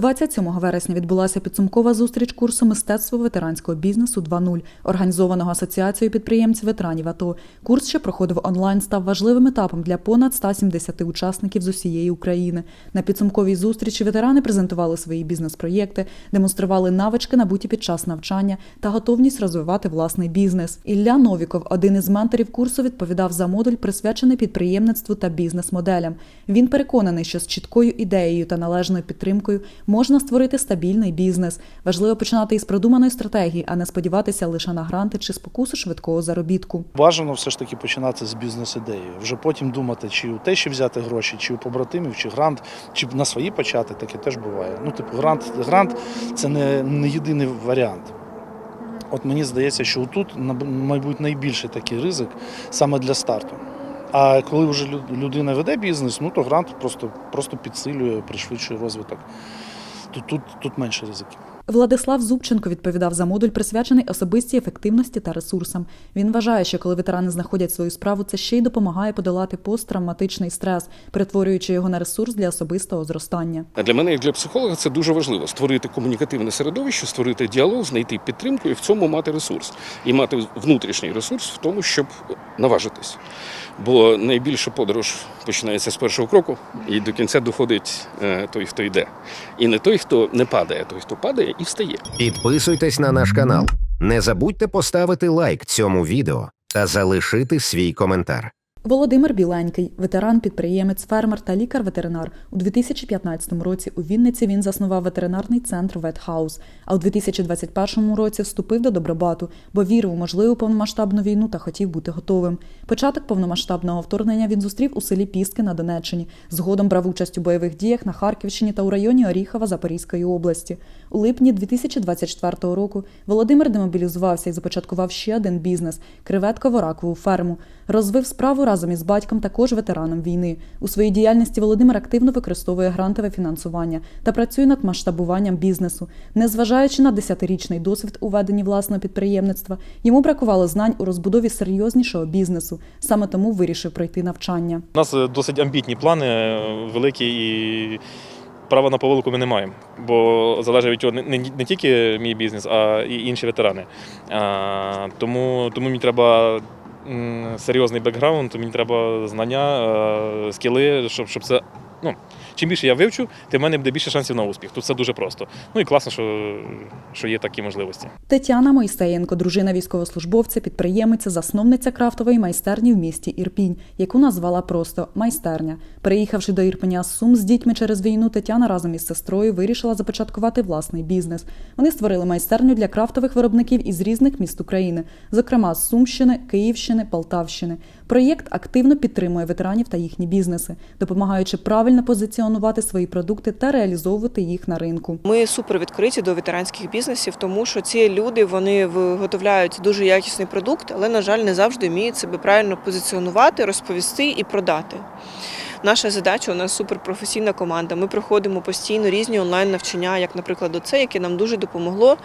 27 вересня відбулася підсумкова зустріч курсу мистецтво ветеранського бізнесу 2.0, організованого асоціацією підприємців ветеранів АТО. Курс, що проходив онлайн, став важливим етапом для понад 170 учасників з усієї України. На підсумковій зустрічі ветерани презентували свої бізнес-проєкти, демонстрували навички, набуті під час навчання та готовність розвивати власний бізнес. Ілля Новіков, один із менторів курсу, відповідав за модуль, присвячений підприємництву та бізнес-моделям. Він переконаний, що з чіткою ідеєю та належною підтримкою можна створити стабільний бізнес. Важливо починати із продуманої стратегії, а не сподіватися лише на гранти чи спокусу швидкого заробітку. Бажано все ж таки починати з бізнес-ідеї. Вже потім думати, чи у тещі взяти гроші, чи у побратимів, чи грант, чи на свої почати, таке теж буває. Ну, типу, грант, грант це не, не єдиний варіант. От мені здається, що тут, мабуть, найбільший такий ризик саме для старту. А коли вже людина веде бізнес, ну то грант просто, просто підсилює, пришвидшує розвиток. Тут, тут, тут менше ризиків. Владислав Зубченко відповідав за модуль, присвячений особистій ефективності та ресурсам. Він вважає, що коли ветерани знаходять свою справу, це ще й допомагає подолати посттравматичний стрес, перетворюючи його на ресурс для особистого зростання. А для мене, як для психолога, це дуже важливо створити комунікативне середовище, створити діалог, знайти підтримку і в цьому мати ресурс. І мати внутрішній ресурс в тому, щоб наважитись. Бо найбільша подорож починається з першого кроку, і до кінця доходить е, той, хто йде. І не той, хто не падає, а той, хто падає і встає. Підписуйтесь на наш канал. Не забудьте поставити лайк цьому відео та залишити свій коментар. Володимир Біленький, ветеран, підприємець, фермер та лікар-ветеринар. У 2015 році у Вінниці він заснував ветеринарний центр Ветхаус, а у 2021 році вступив до Добробату, бо вірив у можливу повномасштабну війну та хотів бути готовим. Початок повномасштабного вторгнення він зустрів у селі Пістки на Донеччині. Згодом брав участь у бойових діях на Харківщині та у районі Оріхова Запорізької області. У липні 2024 року Володимир демобілізувався і започаткував ще один бізнес креветково ракову ферму. Розвив справу разом із батьком, також ветераном війни. У своїй діяльності Володимир активно використовує грантове фінансування та працює над масштабуванням бізнесу. Незважаючи на десятирічний досвід у веденні власного підприємництва, йому бракувало знань у розбудові серйознішого бізнесу. Саме тому вирішив пройти навчання. У нас е, досить амбітні плани, е, великі і права на повилку ми не маємо. Бо залежить від цього не, не, тільки мій бізнес, а і інші ветерани. А, тому, тому мені треба серйозний бекграунд, мені треба знання, е, скіли, щоб, щоб це. Ну, чим більше я вивчу, тим в мене буде більше шансів на успіх. Тут все дуже просто. Ну і класно, що, що є такі можливості. Тетяна Мойсеєнко, дружина військовослужбовця, підприємиця, засновниця крафтової майстерні в місті Ірпінь, яку назвала просто майстерня. Переїхавши до Ірпеня з Сум з дітьми через війну, Тетяна разом із сестрою вирішила започаткувати власний бізнес. Вони створили майстерню для крафтових виробників із різних міст України, зокрема з Сумщини, Київщини, Полтавщини. Проєкт активно підтримує ветеранів та їхні бізнеси, допомагаючи правильно позиціонувати свої продукти та реалізовувати їх на ринку. Ми супер відкриті до ветеранських бізнесів, тому що ці люди вони виготовляють дуже якісний продукт, але на жаль, не завжди вміють себе правильно позиціонувати, розповісти і продати. Наша задача у нас суперпрофесійна команда. Ми проходимо постійно різні онлайн навчання, як, наприклад, оце, яке нам дуже допомогло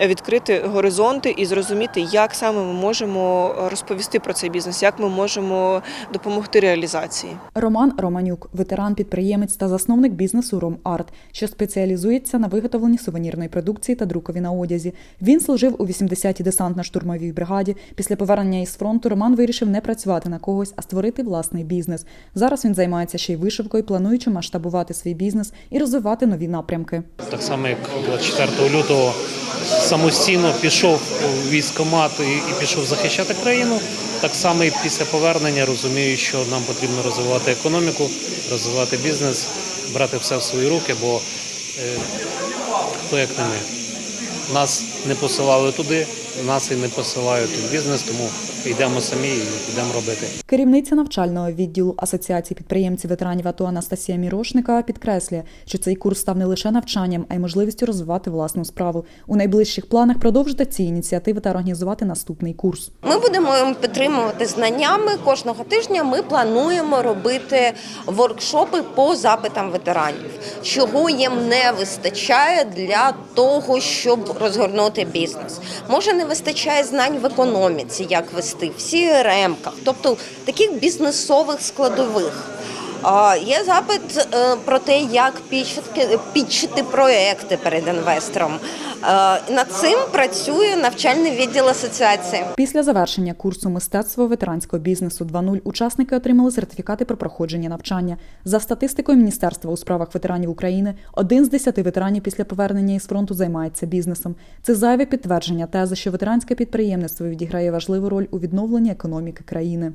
відкрити горизонти і зрозуміти, як саме ми можемо розповісти про цей бізнес, як ми можемо допомогти реалізації. Роман Романюк, ветеран, підприємець та засновник бізнесу «Ромарт», що спеціалізується на виготовленні сувенірної продукції та друкові на одязі. Він служив у 80-й десантно-штурмовій бригаді. Після повернення із фронту Роман вирішив не працювати на когось, а створити власний бізнес. Зараз він займається ще й вишивкою, плануючи масштабувати свій бізнес і розвивати нові напрямки. Так само, як 24 лютого самостійно пішов у військкомат і, і пішов захищати країну. Так само і після повернення розумію, що нам потрібно розвивати економіку, розвивати бізнес, брати все в свої руки, бо е, хто як не ми. Нас не посилали туди, нас і не посилають у бізнес, тому йдемо самі і йдемо робити. Керівниця навчального відділу Асоціації підприємців ветеранів АТО Анастасія Мірошникова підкреслює, що цей курс став не лише навчанням, а й можливістю розвивати власну справу. У найближчих планах продовжити ці ініціативи та організувати наступний курс. Ми будемо підтримувати знаннями. Кожного тижня ми плануємо робити воркшопи по запитам ветеранів, чого їм не вистачає для того, щоб розгорнути бізнес. Може, не вистачає знань в економіці, як вести, в CRM-ках, тобто таких бізнесових складових. Є запит е, про те, як підчити проекти перед інвестором. Е, Над цим працює навчальний відділ асоціації. Після завершення курсу мистецтво ветеранського бізнесу 2.0 учасники отримали сертифікати про проходження навчання. За статистикою Міністерства у справах ветеранів України, один з десяти ветеранів після повернення із фронту займається бізнесом. Це зайве підтвердження тези, що ветеранське підприємництво відіграє важливу роль у відновленні економіки країни.